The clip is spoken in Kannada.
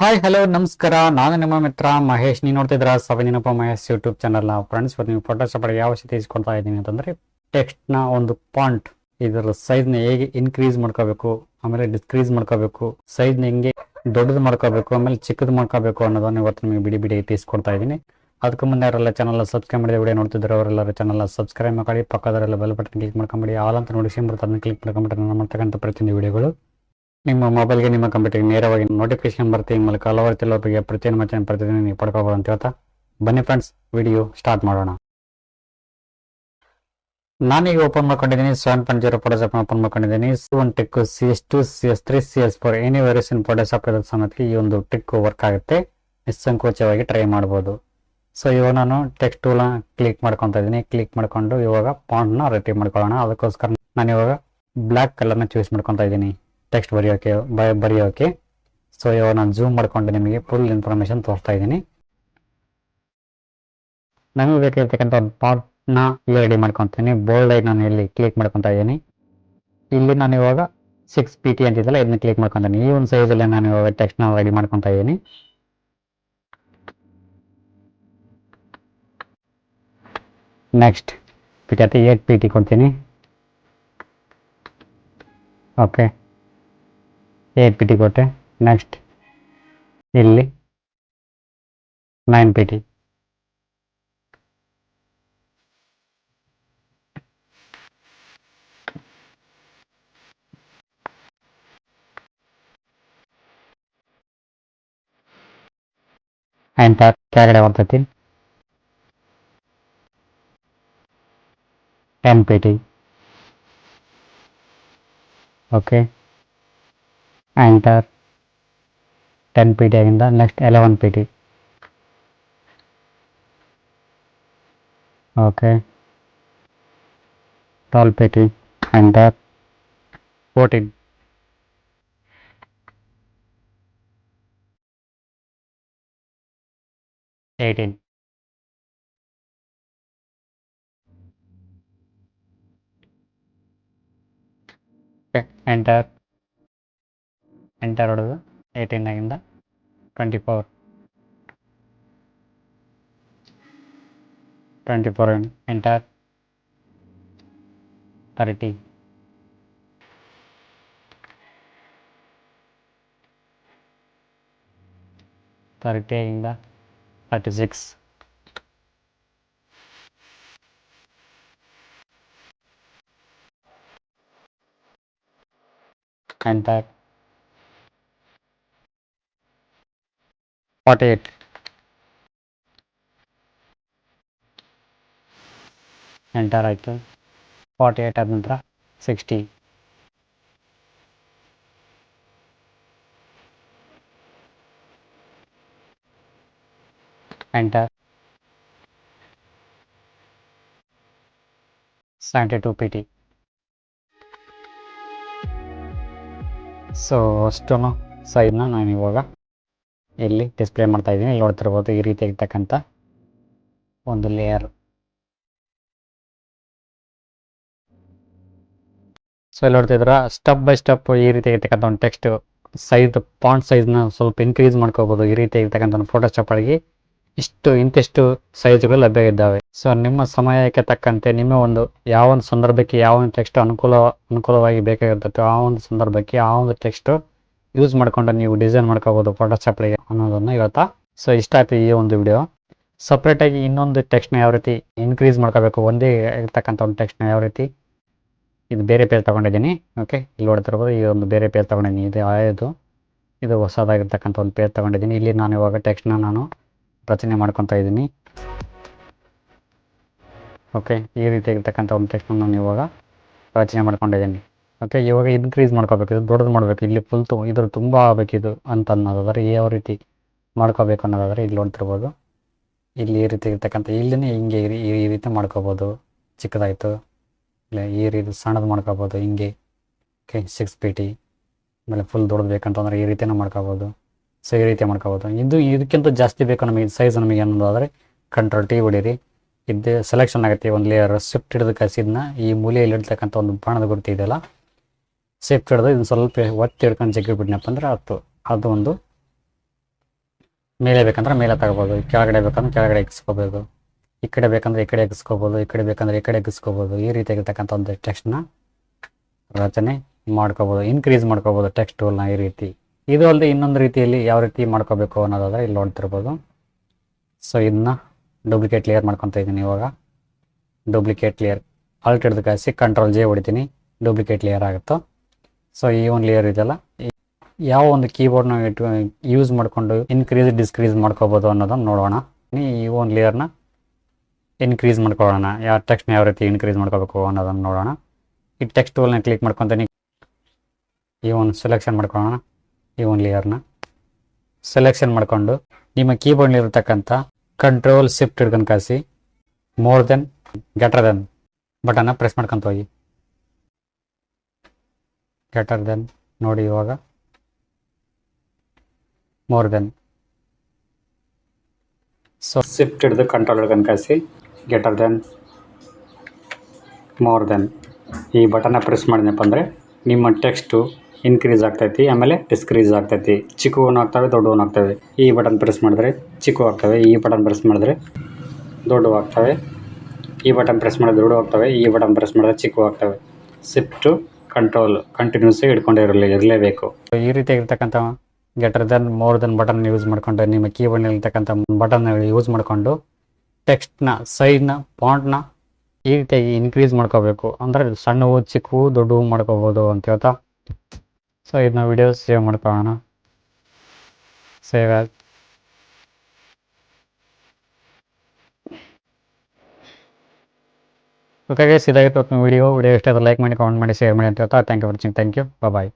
ಹಾಯ್ ಹಲೋ ನಮಸ್ಕಾರ. ನಾನು ನಿಮ್ಮ ಮಿತ್ರ ಮಹೇಶ್. ನೀವು ನೋಡ್ತಿದ್ರ ನಿನಪ ಮಹೇಶ್ ಯೂಟ್ಯೂಬ್ ಚಾನಲ್ ಫ್ರೆಂಡ್ಸ್ ಇವತ್ತು ನೀವು ಫೋಟೋಶಾಪ್ ಯಾವ ರೀತಿ ತೆಗೆಸ್ಕೊಳ್ತಾ ಇದ್ದೀನಿ ಅಂತಂದ್ರೆ ಟೆಕ್ಸ್ಟ್ನ ಒಂದು ಪಾಯಿಂಟ್ ಇದರ ನ ಹೇಗೆ ಇನ್ಕ್ರೀಸ್ ಮಾಡ್ಕೋಬೇಕು, ಆಮೇಲೆ ಡಿಸ್ಕ್ರೀಸ್ ಮಾಡ್ಕೋಬೇಕು ನ ಹೆಂಗೆ ದೊಡ್ಡದು ಮಾಡ್ಕೋಬೇಕು, ಆಮೇಲೆ ಚಿಕ್ಕದು ಮಾಡ್ಕೋಬೇಕು ಅನ್ನೋದನ್ನ ಇವತ್ತು ನಿಮಗೆ ಬಿಡಿ ಬಿಡಿ ತಿಳಿಸ್ಕೊಡ್ತಾ ಇದ್ದೀನಿ. ಅದಕ್ಕೆ ಮುಂದೆ ಯಾರೆಲ್ಲ ಚಾನಲ್ ಸಬ್ಸ್ಕ್ರೈಬ್ ಮಾಡಿದ ವಿಡಿಯೋ ನೋಡ್ತಿದ್ರೆ ಅವರೆಲ್ಲ ಚಾನಲ್ ಸಬ್ಸ್ಕ್ರೈಬ್ ಮಾಡಿ ಪಕ್ಕದವರೆಲ್ಲ ಬೆಲ್ ಬಟನ್ ಕ್ಲಿಕ್ ಮಾಡ್ಕೊಂಬಿಡಿ. ಆಲ್ ಅಂತ ನೋಟಿಫಿಕೇಶನ್ ಬರುತ್ತೆ ಅದನ್ನ ಕ್ಲಿಕ್ ಮಾಡ್ಕೊಂಬಿಟ್ರೆ ನಾನು ಮಾಡ್ತಕ್ಕಂಥ ಪ್ರತಿಯೊಂದು ವಿಡಿಯೋಗಳು ನಿಮ್ಮ ಮೊಬೈಲ್ಗೆ ನಿಮ್ಮ ಕಂಪ್ಯೂಟರ್ಗೆ ನೇರವಾಗಿ ನೋಟಿಫಿಕೇಶನ್ ಬರುತ್ತೆ, ಈ ಮೂಲಕ ಹಲವಾರು ತಿಳುವಳಿಕೆಗೆ ಪ್ರತಿಯೊಂದು ಮಚ್ಚನ ಪ್ರತಿದಿನ ನೀವು ಪಡ್ಕೋಬೋದು ಅಂತ ಹೇಳ್ತಾ, ಬನ್ನಿ ಫ್ರೆಂಡ್ಸ್ ವಿಡಿಯೋ ಸ್ಟಾರ್ಟ್ ಮಾಡೋಣ. ನಾನೀಗ ಓಪನ್ ಮಾಡ್ಕೊಂಡಿದ್ದೀನಿ seven point zero Photoshop open ಮಾಡ್ಕೊಂಡಿದ್ದೀನಿ one tech C S two C S three C S four any variation Photoshop ಇರೋ ಈ ಒಂದು ಟಿಕ್ ವರ್ಕ್ ಆಗುತ್ತೆ, ನಿಸ್ಸಂಕೋಚವಾಗಿ ಟ್ರೈ ಮಾಡ್ಬೋದು. ಸೊ ಇವಾಗ ನಾನು ಟೆಕ್ಸ್ಟ್ ಟೂಲ್ನ ಕ್ಲಿಕ್ ಮಾಡ್ಕೊತಾ ಇದ್ದೀನಿ ಕ್ಲಿಕ್ ಮಾಡ್ಕೊಂಡು ಇವಾಗ ಪಾಂಟ್ನ ರೆಟಿ ಮಾಡ್ಕೊಳ್ಳೋಣ, ಅದಕ್ಕೋಸ್ಕರ ನಾನು ಇವಾಗ ಬ್ಲ್ಯಾಕ್ ಕಲರ್ನ ಚೂಸ್ ಮಾಡ್ಕೊತಾ ಇದ್ದೀನಿ. ಟೆಕ್ಸ್ಟ್ ಬರೆಯೋಕೆ, ಬೈ, ಬರೆಯೋಕೆ. ಸೊ ಇವಾಗ ನಾನು ಜೂಮ್ ಮಾಡಿಕೊಂಡು ನಿಮಗೆ ಫುಲ್ ಇನ್ಫಾರ್ಮೇಶನ್ ತೋರಿಸ್ತಾ ಇದ್ದೀನಿ. ನಮಗೆ ಬೇಕಾಗಿರ್ತಕ್ಕಂಥ ಒಂದು ಪಾರ್ಟ್ನ ಇಲ್ಲಿ ರೆಡಿ ಮಾಡ್ಕೊತೀನಿ. ಬೋಲ್ಡ್ ಆಗಿ ನಾನು ಇಲ್ಲಿ ಕ್ಲಿಕ್ ಮಾಡ್ಕೊತ ಇದ್ದೀನಿ. ಇಲ್ಲಿ ನಾನು ಇವಾಗ ಸಿಕ್ಸ್ ಪಿ ಟಿ ಅಂತಿದ್ದಲ್ಲ ಇದನ್ನ ಕ್ಲಿಕ್ ಮಾಡ್ಕೊತೀನಿ. ಈ ಒಂದು ಸೈಜಲ್ಲೇ ನಾನು ಇವಾಗ ಟೆಕ್ಸ್ಟ್ನ ರೆಡಿ ಮಾಡ್ಕೊತಾ ಇದ್ದೀನಿ. ನೆಕ್ಸ್ಟ್ ಪಿ ಟಿ ಅಥವಾ ಏಟ್ ಪಿ ಟಿ ಕೊಡ್ತೀನಿ. ಓಕೆ ಏಟ್ ಪಿ ಟಿ ಕೊಟ್ಟೆ ನೆಕ್ಸ್ಟ್ ಇಲ್ಲಿ ನೈನ್ ಪಿ ಟಿ ಎಂಟರ್ ಕೆಳಗಡೆ ಬರ್ತೈತಿ ten P T okay enter ten P T ಆಗಿಂದ next eleven P T okay twelve P T enter fourteen eighteen enter enter ಹೊಡೆದು ಏಯ್ಟೀನಾಗಿಂದ twenty four twenty four enter thirty ತರ್ಟಿಯಿಂದ thirty six enter forty eight enter ಆಯಿತು ಫಾರ್ಟಿ ಏಟ್ ಆದ ನಂತರ sixty enter seventy two P T so ಅಷ್ಟು ಸೈಜ್ನ ನಾನು ಇವಾಗ ಇಲ್ಲಿ ಡಿಸ್ಪ್ಲೇ ಮಾಡ್ತಾ ಇದ್ದೀನಿ. ಇಲ್ಲಿ ನೋಡ್ತಿರ್ಬೋದು ಈ ರೀತಿ ಇರ್ತಕ್ಕಂಥ ಒಂದು ಲೇಯರ್ ಸೊ ಇಲ್ಲಿ ನೋಡ್ತಿದ್ರ ಸ್ಟೆಪ್ ಬೈ ಸ್ಟೆಪ್ ಈ ರೀತಿ ಇರ್ತಕ್ಕಂಥ ಒಂದು ಟೆಕ್ಸ್ಟ್ ಸೈಜ್ ಪಾಂಟ್ ಸೈಜ್ನ ಸ್ವಲ್ಪ ಇನ್ಕ್ರೀಸ್ ಮಾಡ್ಕೋಬೋದು. ಈ ರೀತಿ ಒಂದು ಫೋಟೋಶಾಪ್ ಒಳಗೆ ಇಷ್ಟು, ಇಂತಿಷ್ಟು ಸೈಜ್ಗಳು ಲಭ್ಯ ಇದ್ದಾವೆ. ಸೊ ನಿಮ್ಮ ಸಮಯಕ್ಕೆ ತಕ್ಕಂತೆ ನಿಮ್ಮ ಒಂದು ಯಾವ ಒಂದು ಸಂದರ್ಭಕ್ಕೆ ಯಾವ ಒಂದು ಟೆಕ್ಸ್ಟ್ ಅನುಕೂಲ, ಅನುಕೂಲವಾಗಿ ಬೇಕಾಗಿರ್ತೈತೆ ಆ ಒಂದು ಸಂದರ್ಭಕ್ಕೆ ಆ ಒಂದು ಟೆಕ್ಸ್ಟ್ ಯೂಸ್ ಮಾಡ್ಕೊಂಡು ನೀವು ಡಿಸೈನ್ ಮಾಡ್ಕೋಬೋದು ಅಲ್ಲಿ ಅನ್ನೋದನ್ನು ಇವತ್ತಾ ಸೊ ಇಷ್ಟ ಆಯ್ತು ಈ ಒಂದು ವಿಡಿಯೋ ಸಪ್ರೇಟಾಗಿ ಇನ್ನೊಂದು ಟೆಕ್ಸ್ಟ್ನ ಯಾವ ರೀತಿ ಇನ್ಕ್ರೀಸ್ ಮಾಡ್ಕೋಬೇಕು ಒಂದೇ ಇರ್ತಕ್ಕಂಥ ಒಂದು ಟೆಕ್ಸ್ಟ್ನ ಯಾವ ರೀತಿ? ಇದು ಬೇರೆ ಪೇಜ್ ತೊಗೊಂಡಿದ್ದೀನಿ. ಓಕೆ ಇಲ್ಲಿ ನೋಡ್ತಿರ್ಬೋದು ಈ ಒಂದು ಬೇರೆ ಪೇಜ್ ತೊಗೊಂಡಿದ್ದೀನಿ. ಇದು ಆಯೋದು. ಇದು ಹೊಸದಾಗಿರ್ತಕ್ಕಂಥ ಒಂದು ಪೇಜ್ ತೊಗೊಂಡಿದ್ದೀನಿ. ಇಲ್ಲಿ ನಾನು ಇವಾಗ ಟೆಕ್ಸ್ಟ್ನ ನಾನು ರಚನೆ ಮಾಡ್ಕೊತಾ ಇದ್ದೀನಿ. ಓಕೆ ಈ ರೀತಿ ಇರ್ತಕ್ಕಂಥ ಒಂದು ಟೆಕ್ಸ್ಟ್ನ ನಾನು ಇವಾಗ ರಚನೆ ಮಾಡ್ಕೊಂಡಿದ್ದೀನಿ. ಓಕೆ ಇವಾಗ ಇನ್ಕ್ರೀಸ್ ಮಾಡ್ಕೋಬೇಕು. ಇದು ದೊಡ್ಡದು ಮಾಡಬೇಕು. ಇಲ್ಲಿ ಫುಲ್ ತು ಇದ್ರ ತುಂಬ ಆಗಬೇಕಿದು ಅಂತ ಅನ್ನೋದಾದ್ರೆ ಯಾವ ರೀತಿ ಮಾಡ್ಕೋಬೇಕು ಅನ್ನೋದಾದ್ರೆ ಇಲ್ಲಿ ನೋಡ್ತಿರ್ಬೋದು. ಇಲ್ಲಿ ಈ ರೀತಿ ಇರ್ತಕ್ಕಂಥ, ಇಲ್ಲಿನೇ ಹಿಂಗೆ ಈ ರೀತಿ ಮಾಡ್ಕೋಬೋದು. ಚಿಕ್ಕದಾಯಿತು. ಇಲ್ಲ, ಈ ರೀತಿ ಸಣ್ಣದು ಮಾಡ್ಕೋಬೋದು, ಹಿಂಗೆ. ಓಕೆ ಸಿಕ್ಸ್ ಪಿ ಟಿ ಆಮೇಲೆ ಫುಲ್ ದೊಡ್ಡದು ಬೇಕಂತಂದ್ರೆ ಈ ರೀತಿಯೂ ಮಾಡ್ಕೋಬೋದು. ಸೊ ಈ ರೀತಿ ಮಾಡ್ಕೋಬೋದು. ಇದು, ಇದಕ್ಕಿಂತ ಜಾಸ್ತಿ ಬೇಕು ನಮಗೆ ಸೈಜ್ ನಮಗೆ ಅನ್ನೋದಾದರೆ ಕಂಟ್ರೋಲ್ ಟಿ ಹೊಡೀರಿ. ಇದು ಸೆಲೆಕ್ಷನ್ ಆಗುತ್ತೆ. ಒಂದು ಲೇಯರ್ ಸ್ವಿಫ್ಟ್ ಹಿಡಿದು ಕಸಿದ್ನ ಈ ಮೂಲೆಯಲ್ಲಿ ಇರ್ತಕ್ಕಂಥ ಒಂದು ಬಾಣದ ಗುರುತು ಇದೆಯಲ್ಲ ಸ್ವಿಫ್ಟ್ ಹಿಡಿದು ಇದನ್ನು ಸ್ವಲ್ಪ ಒತ್ತಿ ಹಿಡ್ಕೊಂಡು ಜಗ್ಗಿಬಿಟ್ನಪ್ಪ ಅಂದ್ರೆ ಆಯ್ತು. ಅದು ಒಂದು ಮೇಲೆ ಬೇಕಂದ್ರೆ ಮೇಲೆ ತಗೋಬೋದು. ಕೆಳಗಡೆ ಬೇಕಂದ್ರೆ ಕೆಳಗಡೆ ಎಗ್ಸ್ಕೋಬೋದು. ಈ ಕಡೆ ಬೇಕಂದ್ರೆ ಈ ಕಡೆ ಎಗ್ಸ್ಕೋಬೋದು. ಈ ಕಡೆ ಬೇಕಂದ್ರೆ ಈ ಕಡೆ ಎಗ್ಸ್ಕೋಬೋದು. ಈ ರೀತಿಯಾಗಿರ್ತಕ್ಕಂಥ ಒಂದು ಟೆಕ್ಸ್ಟ್ನ ರಚನೆ ಮಾಡ್ಕೋಬೋದು. ಇನ್ಕ್ರೀಸ್ ಮಾಡ್ಕೋಬೋದು ಟೆಕ್ಸ್ಟ್ ಟೂಲ್ನ ಈ ರೀತಿ. ಇದು ಅಲ್ಲದೆ ಇನ್ನೊಂದು ರೀತಿಯಲ್ಲಿ ಯಾವ ರೀತಿ ಮಾಡ್ಕೋಬೇಕು ಅನ್ನೋದಾದ್ರೆ ಇಲ್ಲಿ ನೋಡ್ತಿರ್ಬೋದು. ಸೊ ಇದನ್ನ ಡೂಪ್ಲಿಕೇಟ್ ಲೇಯರ್ ಮಾಡ್ಕೊತಾ ಇದ್ದೀನಿ ಇವಾಗ. ಡೂಪ್ಲಿಕೇಟ್ ಲೇಯರ್ ಆಲ್ಟ್ ಹಿಡಿದು ಕಾಯಿಸಿ ಕಂಟ್ರೋಲ್ ಜೆ ಹೊಡಿತೀನಿ. ಡೂಪ್ಲಿಕೇಟ್ ಲೇಯರ್ ಆಗುತ್ತೋ? ಸೊ ಈ ಒಂದು ಲೇಯರ್ ಇದೆಯಲ್ಲ? ಯಾವ ಒಂದು ಕೀಬೋರ್ಡ್ನ ಇಟ್ಟು ಯೂಸ್ ಮಾಡಿಕೊಂಡು ಇನ್ಕ್ರೀಸ್ ಡಿಸ್ಕ್ರೀಸ್ ಮಾಡ್ಕೋಬೋದು ಅನ್ನೋದನ್ನು ನೋಡೋಣ. ಈ ಒಂದು ಲೇಯರ್ನ ಇನ್ಕ್ರೀಸ್ ಮಾಡ್ಕೊಳ್ಳೋಣ. ಯಾವ ಟೆಕ್ಸ್ಟ್ನ ಯಾವ ರೀತಿ ಇನ್ಕ್ರೀಸ್ ಮಾಡ್ಕೋಬೇಕು ಅನ್ನೋದನ್ನು ನೋಡೋಣ. ಈ ಟೆಕ್ಸ್ಟ್ ಟೂಲ್ನ ಕ್ಲಿಕ್ ಮಾಡ್ಕೊತೀನಿ ಈ ಒಂದು ಸೆಲೆಕ್ಷನ್ ಮಾಡ್ಕೊಳ್ಳೋಣ. ಈ ಒಂದು ಲೇಯರ್ನ ಸೆಲೆಕ್ಷನ್ ಮಾಡಿಕೊಂಡು ನಿಮ್ಮ ಕೀಬೋರ್ಡ್ನಲ್ಲಿರ್ತಕ್ಕಂಥ ಕಂಟ್ರೋಲ್ ಶಿಫ್ಟ್ ಹಿಡ್ಕೊಂಡು ಕಾಸಿ ಮೋರ್ ದೆನ್ ಗೆಟರ್ ದೆನ್ ಬಟನ್ನ ಪ್ರೆಸ್ ಮಾಡ್ಕೊಂತ ಹೋಗಿ. ಗೆಟರ್ ದೆನ್ ನೋಡಿ ಇವಾಗ. ಮೋರ್ ದೆನ್ ಸೊ ಶಿಫ್ಟ್ ಹಿಡಿದು ಕಂಟ್ರೋಲ್ ಹಿಡ್ಕೊಂಡು ಕಳಿಸಿ. ಗೆಟರ್ ದೆನ್ ಮೋರ್ ದೆನ್ ಈ ಬಟನ್ನ ಪ್ರೆಸ್ ಮಾಡಿದ್ನಪ್ಪ ಅಂದರೆ ನಿಮ್ಮ ಟೆಕ್ಸ್ಟು ಇನ್ಕ್ರೀಸ್ ಆಗ್ತೈತಿ, ಆಮೇಲೆ ಡಿಸ್ಕ್ರೀಸ್ ಆಗ್ತೈತಿ. ಚಿಕ್ಕವೂ ಆಗ್ತವೆ ದೊಡ್ಡವೂ ಆಗ್ತವೆ. ಈ ಬಟನ್ ಪ್ರೆಸ್ ಮಾಡಿದ್ರೆ ಚಿಕ್ಕ ಆಗ್ತವೆ, ಈ ಬಟನ್ ಪ್ರೆಸ್ ಮಾಡಿದ್ರೆ ದೊಡ್ಡವು ಆಗ್ತವೆ. ಈ ಬಟನ್ ಪ್ರೆಸ್ ಮಾಡಿದ್ರೆ ದೊಡ್ಡ ಆಗ್ತವೆ, ಈ ಬಟನ್ ಪ್ರೆಸ್ ಮಾಡಿದ್ರೆ ಚಿಕ್ಕ ಆಗ್ತವೆ. ಶಿಫ್ಟು ಕಂಟ್ರೋಲ್ ಕಂಟಿನ್ಯೂಸ್ ಹಿಡ್ಕೊಂಡೇ ಇರಲಿ, ಇರಲೇಬೇಕು. ಈ ರೀತಿ ಇರ್ತಕ್ಕಂಥ greater than more than button use ಮಾಡಿಕೊಂಡು, ನಿಮ್ಮ ಕೀಬೋರ್ಡ್ನಲ್ಲಿರ್ತಕ್ಕಂಥ ಬಟನ್ ಯೂಸ್ ಮಾಡಿಕೊಂಡು ಟೆಕ್ಸ್ಟ್ನ ಸೈಜ್ನ ಪಾಂಟ್ನ ಈ ರೀತಿಯಾಗಿ ಇನ್ಕ್ರೀಸ್ ಮಾಡ್ಕೋಬೇಕು. ಅಂದರೆ ಸಣ್ಣವು, ಚಿಕ್ಕವು, ದೊಡ್ಡವು ಮಾಡ್ಕೋಬೋದು ಅಂತ ಹೇಳ್ತಾ. ಸೊ ಇದನ್ನ ವಿಡಿಯೋ ಸೇವ್ ಮಾಡ್ಕೊಳ್ಳೋಣ. ಸೇವ್ ಆ್ಯಸ್ ಓಕೆ ಇದಾಗಿತ್ತು. ವಿಡಿಯೋ ವಿಡಿಯೋ ಇಷ್ಟ ಲೈಕ್ ಮಾಡಿ ಕಾಮೆಂಟ್ ಮಾಡಿ ಶೇರ್ ಮಾಡಿ ಅಂತ ಹೇಳ್ತಾ thank you watching thank you bye